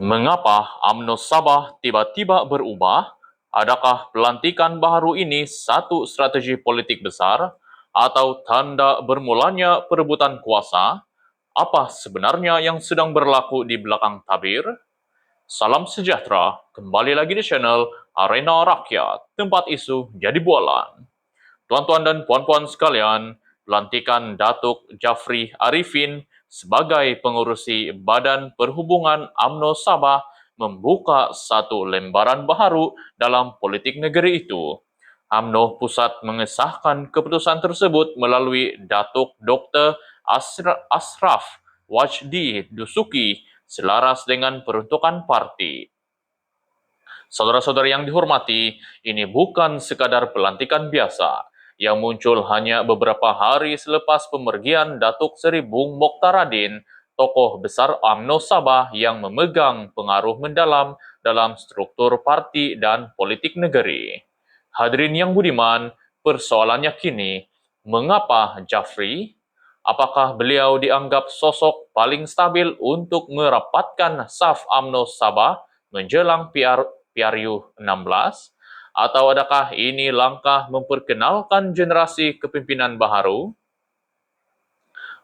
Mengapa UMNO Sabah tiba-tiba berubah? Adakah pelantikan baharu ini satu strategi politik besar atau tanda bermulanya perebutan kuasa? Apa sebenarnya yang sedang berlaku di belakang tabir? Salam sejahtera, kembali lagi di channel Arena Rakyat, tempat isu jadi bualan. Tuan-tuan dan puan-puan sekalian, pelantikan Datuk Jafri Arifin sebagai pengurusi Badan Perhubungan AMNO Sabah membuka satu lembaran baharu dalam politik negeri itu. AMNO Pusat mengesahkan keputusan tersebut melalui Datuk Dr. Asra- Asraf Wajdi Dusuki selaras dengan peruntukan parti. Saudara-saudara yang dihormati, ini bukan sekadar pelantikan biasa yang muncul hanya beberapa hari selepas pemergian Datuk Seri Bung Mokhtaradin, tokoh besar AMNO Sabah yang memegang pengaruh mendalam dalam struktur parti dan politik negeri. Hadirin yang budiman, persoalannya kini, mengapa Jafri apakah beliau dianggap sosok paling stabil untuk merapatkan saf AMNO Sabah menjelang PR, PRU 16? Atau adakah ini langkah memperkenalkan generasi kepimpinan baharu?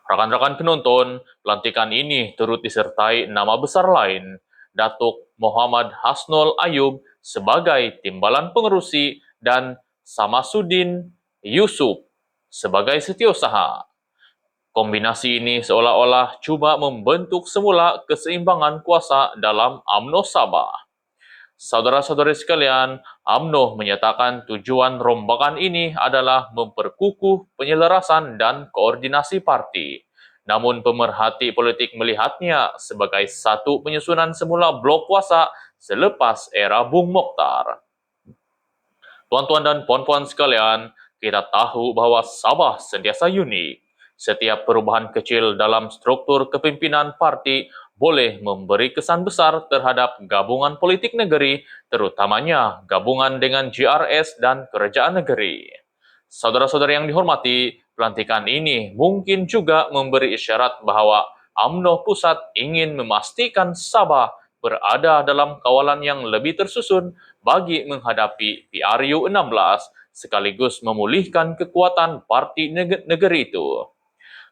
Rakan-rakan penonton, pelantikan ini turut disertai nama besar lain, Datuk Muhammad Hasnul Ayub sebagai timbalan pengerusi dan Samasuddin Yusuf sebagai setiausaha. Kombinasi ini seolah-olah cuba membentuk semula keseimbangan kuasa dalam AMNO Sabah. Saudara-saudari sekalian, AMNO menyatakan tujuan rombakan ini adalah memperkukuh penyelarasan dan koordinasi parti. Namun pemerhati politik melihatnya sebagai satu penyusunan semula blok kuasa selepas era Bung Mokhtar. Tuan-tuan dan puan-puan sekalian, kita tahu bahawa Sabah sentiasa unik setiap perubahan kecil dalam struktur kepimpinan parti boleh memberi kesan besar terhadap gabungan politik negeri, terutamanya gabungan dengan GRS dan kerajaan negeri. Saudara-saudara yang dihormati, pelantikan ini mungkin juga memberi isyarat bahawa AMNO Pusat ingin memastikan Sabah berada dalam kawalan yang lebih tersusun bagi menghadapi PRU 16 sekaligus memulihkan kekuatan parti negeri itu.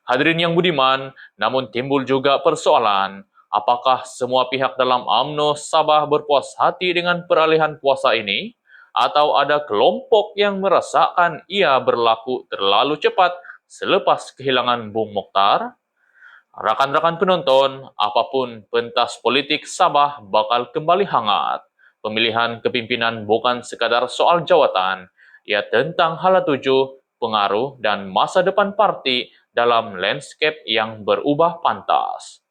Hadirin yang budiman, namun timbul juga persoalan, apakah semua pihak dalam AMNO Sabah berpuas hati dengan peralihan kuasa ini? Atau ada kelompok yang merasakan ia berlaku terlalu cepat selepas kehilangan Bung Mokhtar? Rakan-rakan penonton, apa pun pentas politik Sabah bakal kembali hangat. Pemilihan kepimpinan bukan sekadar soal jawatan, ia tentang hala tuju, pengaruh dan masa depan parti dalam landscape yang berubah pantas.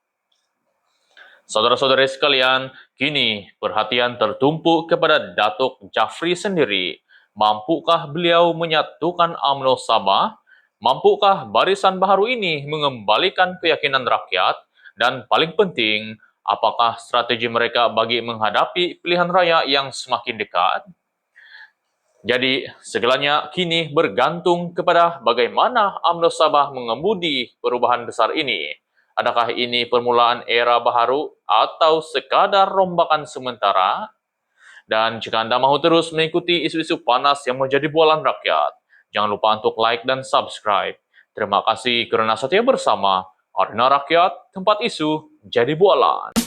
Saudara-saudari sekalian, kini perhatian tertumpu kepada Datuk Jafri sendiri. Mampukah beliau menyatukan AMNO Sabah? Mampukah barisan baharu ini mengembalikan keyakinan rakyat? Dan paling penting, apakah strategi mereka bagi menghadapi pilihan raya yang semakin dekat? Jadi, segalanya kini bergantung kepada bagaimana AMNO Sabah mengemudi perubahan besar ini. Adakah ini permulaan era baharu atau sekadar rombakan sementara? Dan jika anda mahu terus mengikuti isu-isu panas yang menjadi bualan rakyat, jangan lupa untuk like dan subscribe. Terima kasih kerana setia bersama Arena Rakyat, tempat isu jadi bualan.